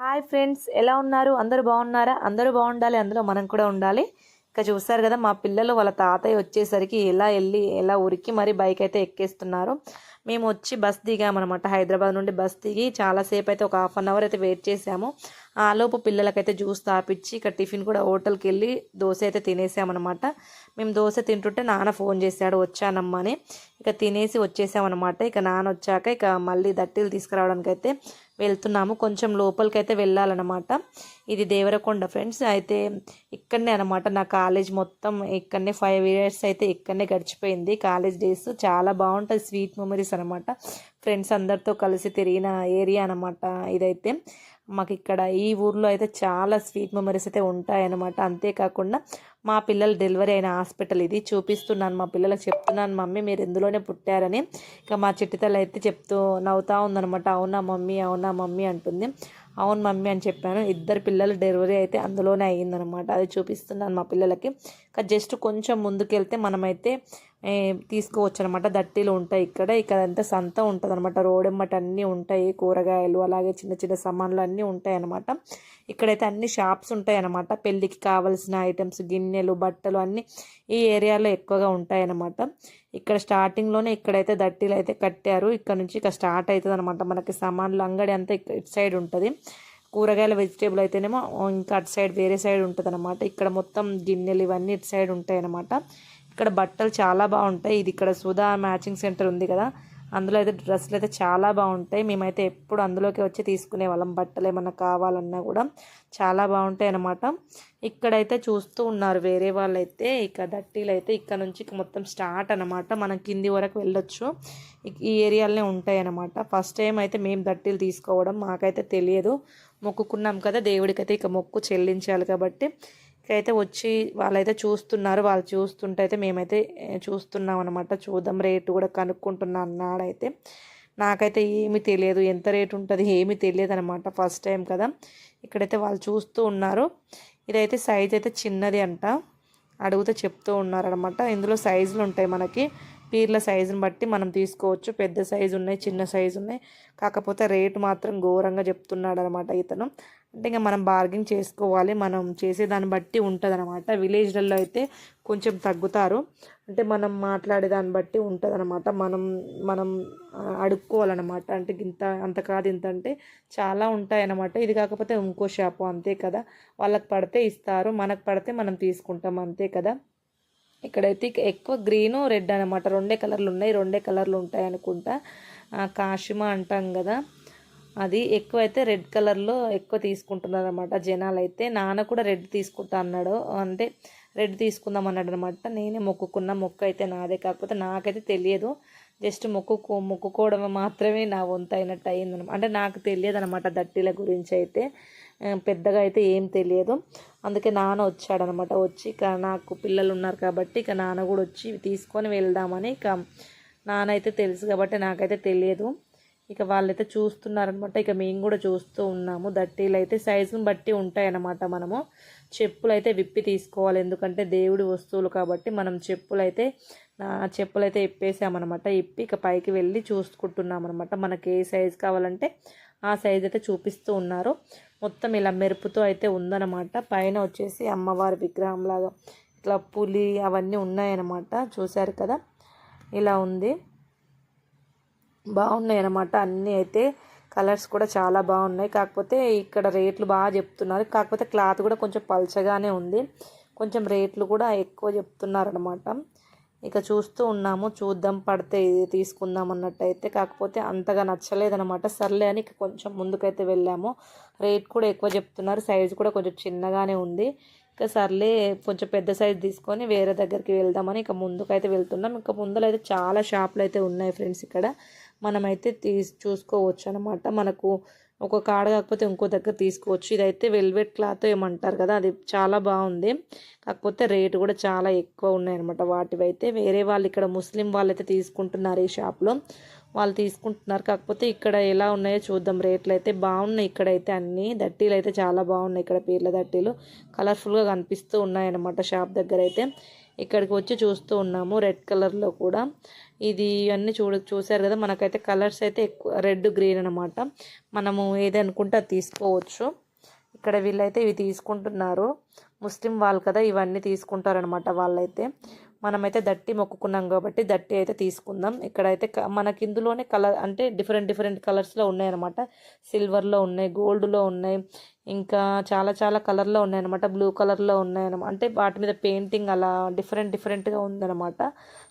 Hi friends ఎలా ఉన్నారు? అందరూ బాగున్నారా? అందరూ బాగుండాలి అందులో మనం కూడా ఉండాలి. ఇక చూస్తారు కదా మా పిల్లలు వాళ్ళ తాతయ్య వచ్చేసరికి ఎలా వెళ్ళి ఎలా ఉరికి మరి బైక్ అయితే ఎక్కేస్తున్నారు. మేము వచ్చి బస్ దిగామన్నమాట. హైదరాబాద్ నుండి బస్ దిగి చాలాసేపు అయితే ఒక హాఫ్ అన్ అవర్ అయితే వెయిట్ చేసాము ఆలోపు పిల్లలకైతే జ్యూస్ తాపించి ఇక టిఫిన్ కూడా హోటల్కి వెళ్ళి దోశ అయితే తినేసామన్నమాట. మేము దోశ తింటుంటే నాన్న ఫోన్ చేశాడు వచ్చానమ్మని. ఇక తినేసి వచ్చేసామన్నమాట. ఇక నాన్న వచ్చాక ఇక మళ్ళీ దట్టీలు తీసుకురావడానికి అయితే వెళ్తున్నాము. కొంచెం లోపలికైతే వెళ్ళాలన్నమాట. ఇది దేవరకొండ ఫ్రెండ్స్. అయితే ఇక్కడనే అనమాట నా కాలేజ్ మొత్తం ఇక్కడనే ఫైవ్ ఇయర్స్ అయితే ఇక్కడనే గడిచిపోయింది. కాలేజ్ డేస్ చాలా బాగుంటుంది. స్వీట్ మెమరీస్ అనమాట ఫ్రెండ్స్ అందరితో కలిసి తిరిగిన ఏరియా అనమాట ఇదైతే. మాకు ఇక్కడ ఈ ఊర్లో అయితే చాలా స్వీట్ మెమరీస్ అయితే ఉంటాయన్నమాట. అంతేకాకుండా మా పిల్లలు డెలివరీ అయిన హాస్పిటల్ ఇది. చూపిస్తున్నాను మా పిల్లలకు చెప్తున్నాను మమ్మీ మీరు ఎందులోనే పుట్టారని. ఇక మా చిట్టితల్లి అయితే చెప్తూ నవ్వుతూ ఉందనమాట అవునా మమ్మీ అవునా మమ్మీ? అంటుంది. అవును మమ్మీ అని చెప్పాను. ఇద్దరు పిల్లలు డెలివరీ అయితే అందులోనే అయ్యిందనమాట అది చూపిస్తున్నాను మా పిల్లలకి. ఇక జస్ట్ కొంచెం ముందుకెళ్తే మనమైతే తీసుకోవచ్చు అనమాట దట్టీలు ఉంటాయి ఇక్కడ. ఇక్కడ అంతా సంత ఉంటుంది అనమాట రోడ్ ఎమ్మట అన్నీ ఉంటాయి. కూరగాయలు అలాగే చిన్న చిన్న సామాన్లు అన్నీ ఉంటాయి అనమాట ఇక్కడైతే అన్ని షాప్స్ ఉంటాయి అనమాట పెళ్ళికి కావాల్సిన ఐటమ్స్ గిన్నెలు బట్టలు అన్నీ ఈ ఏరియాలో ఎక్కువగా ఉంటాయి అనమాట ఇక్కడ స్టార్టింగ్లోనే ఇక్కడైతే దట్టీలు అయితే కట్టారు. ఇక్కడ నుంచి ఇక స్టార్ట్ అవుతుంది అనమాట మనకి సామాన్లు అంగడి అంతా ఇటు సైడ్ ఉంటుంది. కూరగాయల వెజిటేబుల్ అయితేనేమో ఇంకా అటు సైడ్ వేరే సైడ్ ఉంటుంది అనమాట ఇక్కడ మొత్తం గిన్నెలు ఇవన్నీ ఇటు సైడ్ ఉంటాయి అనమాట ఇక్కడ బట్టలు చాలా బాగుంటాయి. ఇది ఇక్కడ సుధా మ్యాచింగ్ సెంటర్ ఉంది కదా. అందులో అయితే డ్రెస్సులు అయితే చాలా బాగుంటాయి. మేమైతే ఎప్పుడు అందులోకి వచ్చి తీసుకునే వాళ్ళం. బట్టలు ఏమన్నా కావాలన్నా కూడా చాలా బాగుంటాయి అన్నమాట. ఇక్కడైతే చూస్తూ ఉన్నారు వేరే వాళ్ళైతే. ఇక దట్టీలు అయితే ఇక్కడ నుంచి మొత్తం స్టార్ట్ అనమాట మనం కింది వరకు వెళ్ళొచ్చు. ఈ ఏరియాలోనే ఉంటాయి అనమాట ఫస్ట్ టైం అయితే మేము దట్టీలు తీసుకోవడం మాకైతే తెలియదు. మొక్కుకున్నాం కదా. దేవుడికైతే ఇక మొక్కు చెల్లించాలి కాబట్టి అయితే వచ్చి వాళ్ళైతే చూస్తున్నారు. వాళ్ళు చూస్తుంటే అయితే మేమైతే చూస్తున్నాం అనమాట చూద్దాం రేటు కూడా కనుక్కుంటున్నా అన్నాడైతే. నాకైతే ఏమీ తెలియదు. ఎంత రేటు ఉంటుంది ఏమీ తెలియదు అనమాట ఫస్ట్ టైం కదా. ఇక్కడైతే వాళ్ళు చూస్తూ ఉన్నారు. ఇదైతే సైజ్ అయితే చిన్నది అంట. అడుగుతే చెప్తూ ఉన్నారనమాట ఇందులో సైజులు ఉంటాయి మనకి. పీర్ల సైజుని బట్టి మనం తీసుకోవచ్చు. పెద్ద సైజు ఉన్నాయి చిన్న సైజు ఉన్నాయి. కాకపోతే రేటు మాత్రం ఘోరంగా చెప్తున్నాడు అనమాట ఇతను. అంటే ఇంకా మనం బార్గింగ్ చేసుకోవాలి. మనం చేసే దాన్ని బట్టి ఉంటుంది అనమాట విలేజ్లలో అయితే కొంచెం తగ్గుతారు. అంటే మనం మాట్లాడే దాన్ని బట్టి ఉంటుంది అనమాట మనం మనం అడుక్కోవాలన్నమాట. అంటే ఇంత అంత కాదు ఇంత అంటే చాలా ఉంటాయన్నమాట. ఇది కాకపోతే ఇంకో షాపు అంతే కదా. వాళ్ళకి పడితే ఇస్తారు. మనకు పడితే మనం తీసుకుంటాం అంతే కదా. ఇక్కడైతే ఎక్కువ గ్రీను రెడ్ అనమాట రెండే కలర్లు ఉన్నాయి. రెండే కలర్లు ఉంటాయి అనుకుంటా కాషిమా అంటాం కదా. అది ఎక్కువ అయితే రెడ్ కలర్లో ఎక్కువ తీసుకుంటున్నారు అనమాట జనాలు అయితే నాన్న కూడా రెడ్ తీసుకుంటా అన్నాడు. అంటే రెడ్ తీసుకుందాం అన్నాడు అనమాట నేనే మొక్కుకున్న మొక్క అయితే నాదే. కాకపోతే నాకైతే తెలియదు. జస్ట్ మొక్కు మొక్కుకోవడం మాత్రమే నా వంత అయినట్టు అయిందనమాట అంటే నాకు తెలియదు అనమాట దట్టిల గురించి అయితే. పెద్దగా అయితే ఏం తెలియదు. అందుకే నాన్న వచ్చాడనమాట వచ్చి ఇక నాకు పిల్లలు ఉన్నారు కాబట్టి ఇక నాన్న కూడా వచ్చి తీసుకొని వెళ్దామని ఇక నాన్న అయితే తెలుసు కాబట్టి నాకైతే తెలియదు. ఇక వాళ్ళైతే చూస్తున్నారనమాట ఇక మేము కూడా చూస్తూ ఉన్నాము. దట్టీలు అయితే సైజుని బట్టి ఉంటాయన్నమాట మనము. చెప్పులు అయితే విప్పి తీసుకోవాలి. ఎందుకంటే దేవుడి వస్తువులు కాబట్టి మనం చెప్పులు అయితే చెప్పులు అయితే ఇప్పేసామన్నమాట. ఇప్పి ఇక పైకి వెళ్ళి చూసుకుంటున్నాం అనమాట మనకి ఏ సైజు కావాలంటే ఆ సైజ్ అయితే చూపిస్తూ ఉన్నారు. మొత్తం ఇలా మెరుపుతో అయితే ఉందన్నమాట. పైన వచ్చేసి అమ్మవారి విగ్రహం లాగా ఇట్లా పులి అవన్నీ ఉన్నాయన్నమాట. చూశారు కదా? ఇలా ఉంది. బాగున్నాయి అన్నమాట. అన్నీ అయితే కలర్స్ కూడా చాలా బాగున్నాయి. కాకపోతే ఇక్కడ రేట్లు బాగా చెప్తున్నారు. కాకపోతే క్లాత్ కూడా కొంచెం పల్చగానే ఉంది. కొంచెం రేట్లు కూడా ఎక్కువ చెప్తున్నారు అనమాట ఇక చూస్తూ ఉన్నాము. చూద్దాం పడితే ఇది తీసుకుందాం అన్నట్టయితే. కాకపోతే అంతగా నచ్చలేదనమాట సర్లే అని కొంచెం ముందుకైతే వెళ్ళాము. రేట్ కూడా ఎక్కువ చెప్తున్నారు. సైజు కూడా కొంచెం చిన్నగానే ఉంది. ఇక సర్లే కొంచెం పెద్ద సైజు తీసుకొని వేరే దగ్గరికి వెళ్దామని ఇక ముందుకైతే వెళ్తున్నాం. ఇంకా ముందులో అయితే చాలా షాపులు అయితే ఉన్నాయి ఫ్రెండ్స్ ఇక్కడ. మనమైతే తీసి చూసుకోవచ్చు అనమాట మనకు ఒక కాడ కాకపోతే ఇంకో దగ్గర తీసుకోవచ్చు. ఇదైతే వెల్వెట్ క్లాత్ ఏమంటారు కదా అది చాలా బాగుంది. కాకపోతే రేటు కూడా చాలా ఎక్కువ ఉన్నాయన్నమాట వాటివైతే వేరే వాళ్ళు ఇక్కడ ముస్లిం వాళ్ళు అయితే తీసుకుంటున్నారు ఈ షాప్లో. వాళ్ళు తీసుకుంటున్నారు. కాకపోతే ఇక్కడ ఎలా ఉన్నాయో చూద్దాం. రేట్లు అయితే బాగున్నాయి ఇక్కడైతే అన్నీ. దట్టీలు అయితే చాలా బాగున్నాయి ఇక్కడ పీర్ల దట్టీలు. కలర్ఫుల్గా కనిపిస్తూ ఉన్నాయి అన్నమాట షాప్ దగ్గర అయితే ఇక్కడికి వచ్చి చూస్తూ ఉన్నాము రెడ్ కలర్లో కూడా. ఇది అన్నీ చూడ చూసారు కదా మనకైతే కలర్స్ అయితే ఎక్కువ రెడ్ గ్రీన్ అనమాట మనము ఏది అనుకుంటే అది తీసుకోవచ్చు. ఇక్కడ వీళ్ళైతే ఇవి తీసుకుంటున్నారు. ముస్లిం వాళ్ళు కదా ఇవన్నీ తీసుకుంటారనమాట వాళ్ళైతే. మనమైతే దట్టి మొక్కుకున్నాం కాబట్టి దట్టి అయితే తీసుకుందాం. ఇక్కడైతే మనకి ఇందులోనే కలర్ అంటే డిఫరెంట్ డిఫరెంట్ కలర్స్లో ఉన్నాయి అనమాట సిల్వర్లో ఉన్నాయి గోల్డ్లో ఉన్నాయి ఇంకా చాలా చాలా కలర్లో ఉన్నాయన్నమాట. బ్లూ కలర్లో ఉన్నాయన్నమాట అంటే వాటి మీద పెయింటింగ్ అలా డిఫరెంట్ డిఫరెంట్గా ఉందన్నమాట.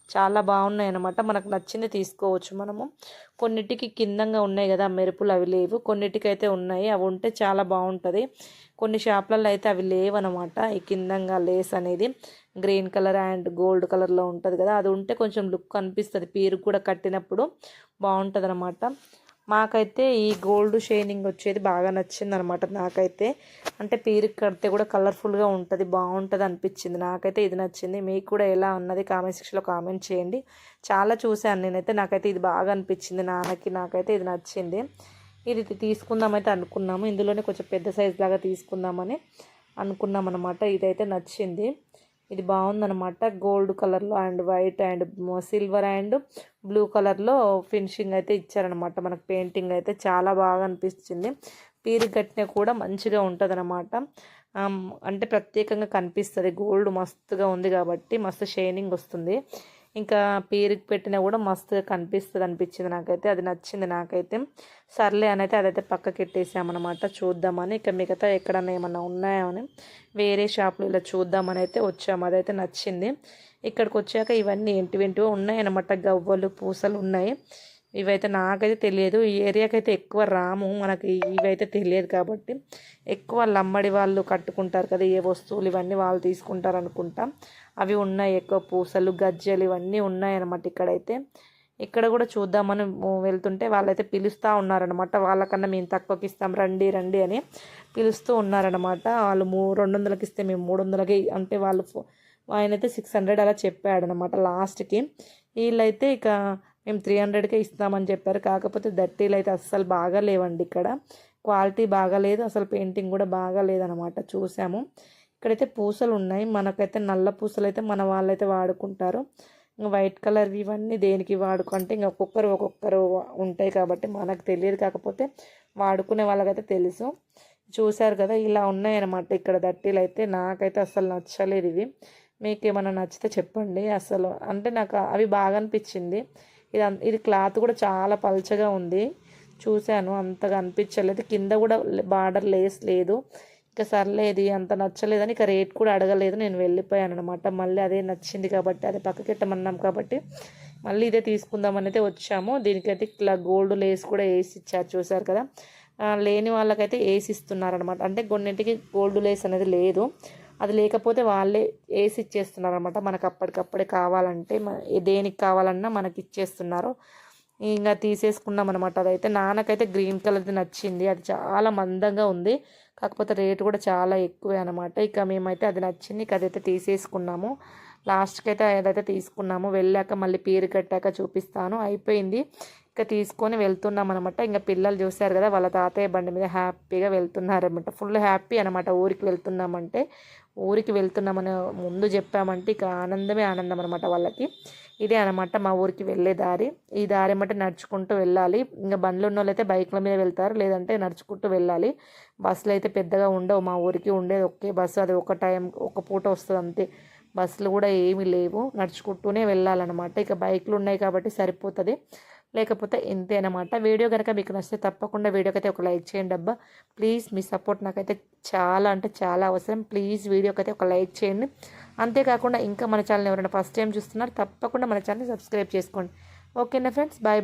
చాలా బాగున్నాయి అనమాట మనకు నచ్చింది తీసుకోవచ్చు మనము. కొన్నిటికి కిందంగా ఉన్నాయి కదా మెరుపులు అవి లేవు. కొన్నిటికి అయితే ఉన్నాయి. అవి ఉంటే చాలా బాగుంటుంది. కొన్ని షాప్లలో అయితే అవి లేవనమాట ఈ కిందంగా లేస్ అనేది గ్రీన్ కలర్ అండ్ గోల్డ్ కలర్లో ఉంటుంది కదా. అది ఉంటే కొంచెం లుక్ అనిపిస్తుంది. పీరు కూడా కట్టినప్పుడు బాగుంటుంది అనమాట మాకైతే ఈ గోల్డ్ షైనింగ్ వచ్చేది బాగా నచ్చింది అనమాట నాకైతే. అంటే పీరికి కడితే కూడా కలర్ఫుల్గా ఉంటుంది బాగుంటుంది అనిపించింది. నాకైతే ఇది నచ్చింది. మీకు కూడా ఎలా ఉన్నది కామెంట్ సెక్షన్లో కామెంట్ చేయండి. చాలా చూశాను నేనైతే. నాకైతే ఇది బాగా అనిపించింది నాన్నకి. నాకైతే ఇది నచ్చింది. ఇది తీసుకుందామైతే అనుకున్నాము. ఇందులోనే కొంచెం పెద్ద సైజ్ లాగా తీసుకుందామని అనుకున్నాం అనమాట ఇదైతే నచ్చింది. ఇది బాగుందనమాట గోల్డ్ కలర్లో and white and silver and blue కలర్లో ఫినిషింగ్ అయితే ఇచ్చారనమాట మనకు పెయింటింగ్ అయితే చాలా బాగా అనిపించింది పీరు కట్టిన కూడా మంచిగా ఉంటుంది అనమాట అంటే ప్రత్యేకంగా కనిపిస్తుంది. గోల్డ్ మస్తుగా ఉంది కాబట్టి మస్తు షైనింగ్ వస్తుంది. ఇంకా పేరుకి పెట్టినా కూడా మస్తుగా కనిపిస్తుంది అనిపించింది నాకైతే. అది నచ్చింది నాకైతే. సర్లే అని అయితే అదైతే పక్కకి పెట్టేసామన్నమాట చూద్దామని. ఇక మిగతా ఎక్కడన్నా ఏమన్నా ఉన్నాయని అని వేరే షాప్లో ఇలా చూద్దామని అయితే వచ్చాము. అదైతే నచ్చింది. ఇక్కడికి వచ్చాక ఇవన్నీ ఏంటివేంటివో ఉన్నాయన్నమాట. గవ్వలు పూసలు ఉన్నాయి. ఇవైతే నాకైతే తెలియదు. ఈ ఏరియాకి అయితే ఎక్కువ రాము. మనకి ఇవైతే తెలియదు కాబట్టి. ఎక్కువ లమ్మడి వాళ్ళు కట్టుకుంటారు కదా ఏ వస్తువులు ఇవన్నీ వాళ్ళు తీసుకుంటారు అనుకుంటా అవి ఉన్నాయి ఎక్కువ పూసలు గజ్జలు ఇవన్నీ ఉన్నాయన్నమాట ఇక్కడైతే. ఇక్కడ కూడా చూద్దామని వెళ్తుంటే వాళ్ళైతే పిలుస్తూ ఉన్నారనమాట వాళ్ళకన్నా మేము తక్కువకి ఇస్తాం రండి రండి అని పిలుస్తూ ఉన్నారనమాట వాళ్ళు మూ రెండు వందలకి ఇస్తే మేము మూడు వందలకి అంటే వాళ్ళు ఆయన అయితే సిక్స్ హండ్రెడ్ అలా చెప్పాడనమాట లాస్ట్కి. వీళ్ళైతే ఇక మేము త్రీ హండ్రెడ్కే ఇస్తామని చెప్పారు. కాకపోతే దట్టీలు అయితే అస్సలు బాగా లేవండి ఇక్కడ. క్వాలిటీ బాగాలేదు అసలు పెయింటింగ్ కూడా బాగా లేదనమాట చూసాము. ఇక్కడైతే పూసలు ఉన్నాయి మనకైతే నల్ల పూసలు అయితే మన వాళ్ళైతే వాడుకుంటారు. ఇంకా వైట్ కలర్ ఇవన్నీ దేనికి వాడుకుంటే ఇంకా ఒక్కొక్కరు ఒక్కొక్కరు ఉంటాయి కాబట్టి మనకు తెలియదు. కాకపోతే వాడుకునే వాళ్ళకైతే తెలుసు. చూశారు కదా ఇలా ఉన్నాయన్నమాట ఇక్కడ దట్టీలు అయితే నాకైతే అసలు నచ్చలేదు ఇవి. మీకు ఏమైనా నచ్చితే చెప్పండి. అసలు అంటే నాకు అవి బాగా అనిపించింది. ఇది ఇది క్లాత్ కూడా చాలా పల్చగా ఉంది. చూశాను అంతగా అనిపించలేదు. కింద కూడా బార్డర్ లేస్ లేదు. ఇక సర్లేదు అంత నచ్చలేదని ఇక రేట్ కూడా అడగలేదు. నేను వెళ్ళిపోయాను అనమాట మళ్ళీ అదే నచ్చింది కాబట్టి అదే పక్కకెట్టమన్నాం కాబట్టి మళ్ళీ ఇదే తీసుకుందామని అయితే వచ్చాము. దీనికైతే ఇట్లా గోల్డ్ లేస్ కూడా వేసి ఇచ్చారు చూసారు కదా. లేని వాళ్ళకైతే వేసి ఇస్తున్నారనమాట అంటే కొన్నింటికి గోల్డ్ లేస్ అనేది లేదు. అది లేకపోతే వాళ్ళే వేసి ఇచ్చేస్తున్నారు అనమాట మనకు అప్పటికప్పుడే కావాలంటే దేనికి కావాలన్నా మనకి ఇచ్చేస్తున్నారు. ఇంకా తీసేసుకున్నాం అనమాట అదైతే నాన్నకైతే గ్రీన్ కలర్ది నచ్చింది. అది చాలా మందంగా ఉంది. కాకపోతే రేటు కూడా చాలా ఎక్కువే అనమాట ఇక మేమైతే అది నచ్చింది. ఇక అదైతే తీసేసుకున్నాము. లాస్ట్కి అయితే ఏదైతే తీసుకున్నాము. వెళ్ళాక మళ్ళీ పేరు కట్టాక చూపిస్తాను. అయిపోయింది. ఇక తీసుకొని వెళ్తున్నాం అనమాట ఇంకా పిల్లలు చూశారు కదా వాళ్ళ తాతయ్య బండి మీద హ్యాపీగా వెళ్తున్నారనమాట ఫుల్ హ్యాపీ అనమాట ఊరికి వెళ్తున్నామంటే. ఊరికి వెళ్తున్నామని ముందు చెప్పామంటే ఇక ఆనందమే ఆనందం అనమాట వాళ్ళకి. ఇదే అనమాట మా ఊరికి వెళ్ళే దారి. ఈ దారి ఏమంటే నడుచుకుంటూ వెళ్ళాలి. ఇంకా బండ్లు ఉన్న వాళ్ళైతే బైక్ల మీద వెళ్తారు. లేదంటే నడుచుకుంటూ వెళ్ళాలి. బస్సులు అయితే పెద్దగా ఉండవు. మా ఊరికి ఉండేది ఒకే బస్సు. అది ఒక టైం ఒక పూట వస్తుంది అంతే. బస్సులు కూడా ఏమీ లేవు. నడుచుకుంటూనే వెళ్ళాలన్నమాట. ఇక బైక్లు ఉన్నాయి కాబట్టి సరిపోతుంది. లేకపోతే ఇంతే అనమాట వీడియో కనుక మీకు నచ్చితే తప్పకుండా వీడియోకైతే ఒక లైక్ చేయండి అబ్బా. ప్లీజ్ మీ సపోర్ట్ నాకైతే చాలా అంటే చాలా అవసరం. ప్లీజ్ వీడియోకైతే ఒక లైక్ చేయండి. అంతేకాకుండా ఇంకా మన ఛానల్ ఎవరైనా ఫస్ట్ టైం చూస్తున్నారు తప్పకుండా మన ఛానల్ సబ్స్క్రైబ్ చేసుకోండి. ఓకేనా ఫ్రెండ్స్? బాయ్